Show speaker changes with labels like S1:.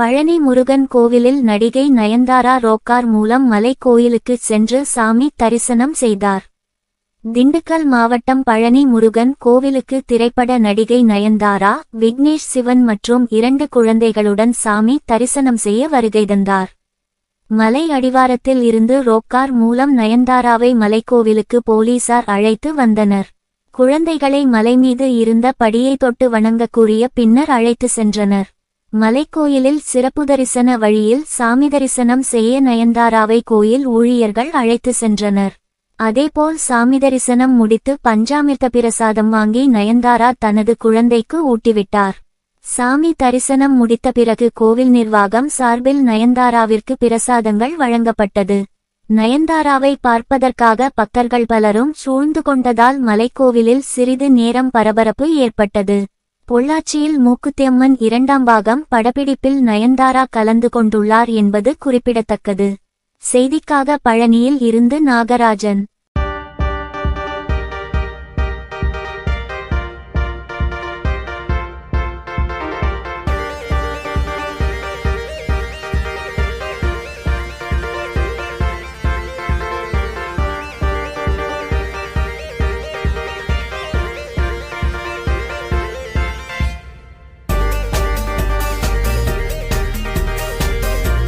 S1: பழனி முருகன் கோவிலில் நடிகை நயன்தாரா ரோக்கார் மூலம் மலை கோயிலுக்கு சென்று சாமி தரிசனம் செய்தார். திண்டுக்கல் மாவட்டம் பழனி முருகன் கோவிலுக்கு திரைப்பட நடிகை நயன்தாரா விக்னேஷ் சிவன் மற்றும் இரண்டு குழந்தைகளுடன் சாமி தரிசனம் செய்ய வருகை தந்தார். மலை அடிவாரத்தில் இருந்து ரோக்கார் மூலம் நயன்தாராவை மலைக்கோவிலுக்கு போலீசார் அழைத்து வந்தனர். குழந்தைகளை மலை மீது இருந்த படியை தொட்டு வணங்கக்கூறிய பின்னர் அழைத்து சென்றனர். மலைக்கோயிலில் சிறப்பு தரிசன வழியில் சாமி தரிசனம் செய்ய நயன்தாராவை கோயில் ஊழியர்கள் அழைத்து சென்றனர். அதேபோல் சாமி தரிசனம் முடித்து பஞ்சாமிர்த பிரசாதம் வாங்கி நயன்தாரா தனது குழந்தைக்கு ஊட்டிவிட்டார். சாமி தரிசனம் முடித்த பிறகு கோவில் நிர்வாகம் சார்பில் நயன்தாராவிற்கு பிரசாதங்கள் வழங்கப்பட்டது. நயன்தாராவை பார்ப்பதற்காக பக்தர்கள் பலரும் சூழ்ந்து கொண்டதால் மலைக்கோவிலில் சிறிது நேரம் பரபரப்பு ஏற்பட்டது. பொள்ளாச்சியில் மூக்குத்தியம்மன் இரண்டாம் பாகம் படப்பிடிப்பில் நயன்தாரா கலந்து கொண்டுள்ளார் என்பது குறிப்பிடத்தக்கது. செய்திக்காக பழனியில் இருந்து நாகராஜன்.